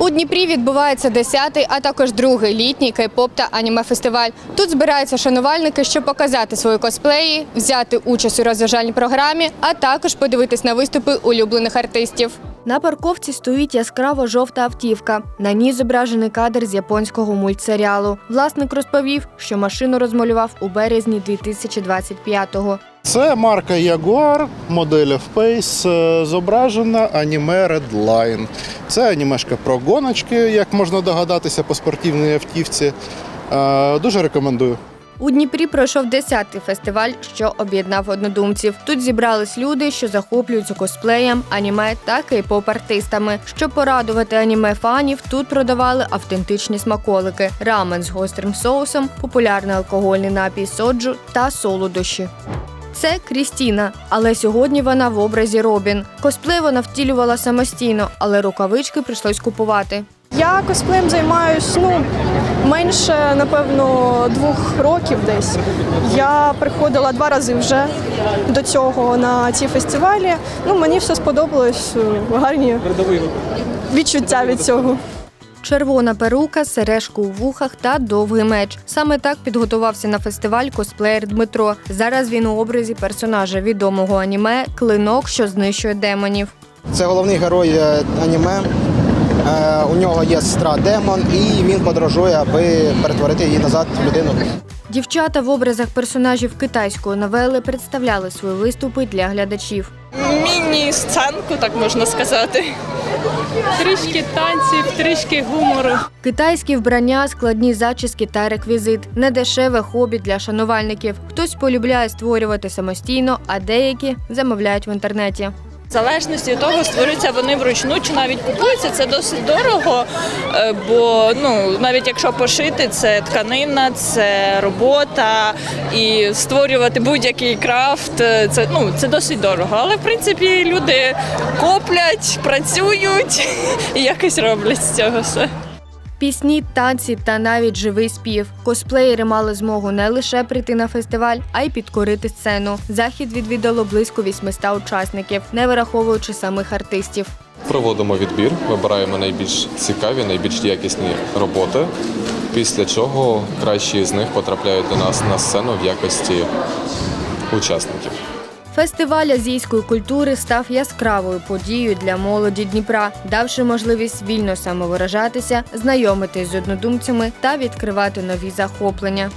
У Дніпрі відбувається 10-й, а також другий літній кей-поп та аніме-фестиваль. Тут збираються шанувальники, щоб показати свої косплеї, взяти участь у розважальній програмі, а також подивитись на виступи улюблених артистів. На парковці стоїть яскраво жовта автівка. На ній зображений кадр з японського мультсеріалу. Власник розповів, що машину розмалював у березні 2025-го. Це марка Jaguar, модель F-Pace, е, зображена аніме Redline. Це анімешка про гоночки, як можна догадатися по спортивній автівці. Е, Дуже рекомендую. У Дніпрі пройшов 10-й фестиваль, що об'єднав однодумців. Тут зібрались люди, що захоплюються косплеєм, аніме та кей-поп-артистами. Щоб порадувати аніме-фанів, тут продавали автентичні смаколики, рамен з гострим соусом, популярний алкогольний напій соджу та солодощі. Це Крістіна, але сьогодні вона в образі Робін. Косплей вона втілювала самостійно, але рукавички прийшлось купувати. Я косплеєм займаюсь ну менше напевно двох років десь. Я приходила два рази вже до цього на ці фестивалі. Ну мені все сподобалось. е, Гарні відчуття від цього. Червона перука, сережку у вухах та довгий меч. Саме так підготувався на фестиваль косплеєр Дмитро. Зараз він у образі персонажа відомого аніме Клинок, що знищує демонів. Це головний герой е, аніме. Е, У нього є сестра демон, і він подорожує, аби перетворити її назад в людину. Дівчата в образах персонажів китайської новели представляли свої виступи для глядачів. міні-сценку, так можна сказати. Трішки танців, трішки гумору. Китайські вбрання, складні зачіски та реквізит недешеве хобі для шанувальників. Хтось полюбляє створювати самостійно, а деякі замовляють в інтернеті. В залежності від того, створюються вони вручну чи навіть купуються, це досить дорого. е, Бо ну навіть якщо пошити, це тканина, це робота і створювати будь-який крафт, е, це ну це досить дорого. Але в принципі люди коплять, працюють і якось роблять з цього все. Пісні, танці та навіть живий спів. Косплеєри мали змогу не лише прийти на фестиваль, а й підкорити сцену. Захід відвідало близько 800 учасників, не вираховуючи самих артистів. Проводимо відбір, вибираємо найбільш цікаві, найбільш якісні роботи. Після чого кращі з них потрапляють до нас на сцену в якості учасників. Фестиваль азійської культури став яскравою подією для молоді Дніпра, давши можливість вільно самовиражатися, знайомитись з однодумцями та відкривати нові захоплення.